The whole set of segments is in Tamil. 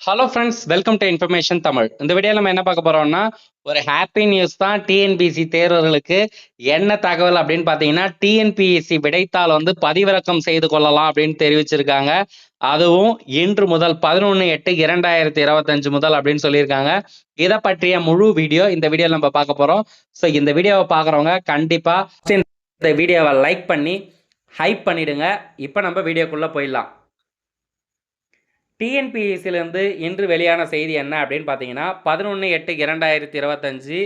Hello friends welcome to information Tamil இந்த வீடியோவில் நம்ம என்ன பார்க்க போறோம்னா ஒரு ஹாப்பி நியூஸ் தான் டிஎன்பிசி தேர்வர்களுக்கு என்ன தகவல் அப்படின்னு பார்த்தீங்கன்னா டிஎன்பிஎஸ்சி விடைத்தாள் வந்து பதிவிறக்கம் செய்து கொள்ளலாம் அப்படின்னு தெரிவிச்சிருக்காங்க. அதுவும் இன்று முதல் பதினொன்று எட்டு இரண்டாயிரத்தி இருபத்தஞ்சு முதல் அப்படின்னு சொல்லியிருக்காங்க. இதை பற்றிய முழு வீடியோ இந்த வீடியோவில் நம்ம பார்க்க போகிறோம் ஸோ இந்த வீடியோவை பார்க்குறவங்க கண்டிப்பாக இந்த வீடியோவை லைக் பண்ணி ஹைப் பண்ணிடுங்க. இப்போ நம்ம வீடியோக்குள்ளே போயிடலாம். டிஎன்பிஎஸ்சிலேருந்து இன்று வெளியான செய்தி என்ன அப்படின்னு பார்த்தீங்கன்னா பதினொன்று எட்டு இரண்டாயிரத்தி இருபத்தஞ்சி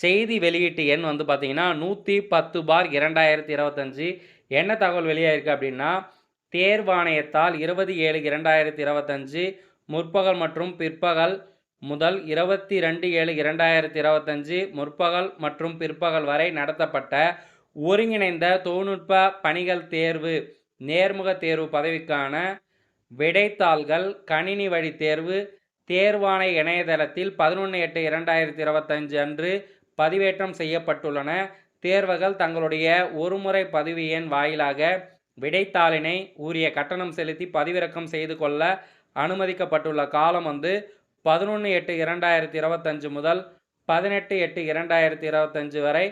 செய்தி வெளியீட்டு எண் வந்து பார்த்தீங்கன்னா நூற்றி பத்து பார் இரண்டாயிரத்தி இருபத்தஞ்சி. என்ன தகவல் வெளியாயிருக்கு அப்படின்னா தேர்வாணையத்தால் இருபது ஏழு இரண்டாயிரத்தி இருபத்தஞ்சி முற்பகல் மற்றும் பிற்பகல் முதல் இருபத்தி ரெண்டு ஏழு இரண்டாயிரத்தி இருபத்தஞ்சி முற்பகல் மற்றும் பிற்பகல் வரை நடத்தப்பட்ட ஒருங்கிணைந்த தொழில்நுட்ப பணிகள் தேர்வு நேர்முக தேர்வு பதவிக்கான விடைத்தாள்கள் கணினி வழி தேர்வு தேர்வாணை இணையதளத்தில் பதினொன்று எட்டு இரண்டாயிரத்தி இருபத்தஞ்சு அன்று பதிவேற்றம் செய்யப்பட்டுள்ளன. தேர்வுகள் தங்களுடைய ஒருமுறை பதிவு எண் வாயிலாக விடைத்தாளினை உரிய கட்டணம் செலுத்தி பதிவிறக்கம் செய்து கொள்ள அனுமதிக்கப்பட்டுள்ள காலம் வந்து பதினொன்று எட்டு இரண்டாயிரத்தி இருபத்தஞ்சு முதல் பதினெட்டு எட்டு இரண்டாயிரத்தி இருபத்தஞ்சு வரை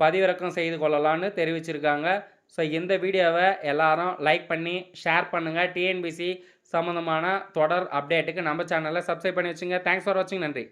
பதிவிறக்கம் செய்து கொள்ளலான்னு தெரிவிச்சிருக்காங்க. ஸோ இந்த வீடியோவை எல்லாரும் லைக் பண்ணி ஷேர் பண்ணுங்கள் டிஎன்பிசி சம்மந்தமான தொடர் அப்டேட்டுக்கு நம்ம சேனலை சப்ஸ்கிரைப் பண்ணி வச்சுங்க. தேங்க்ஸ் ஃபார் வாட்சிங் நன்றி.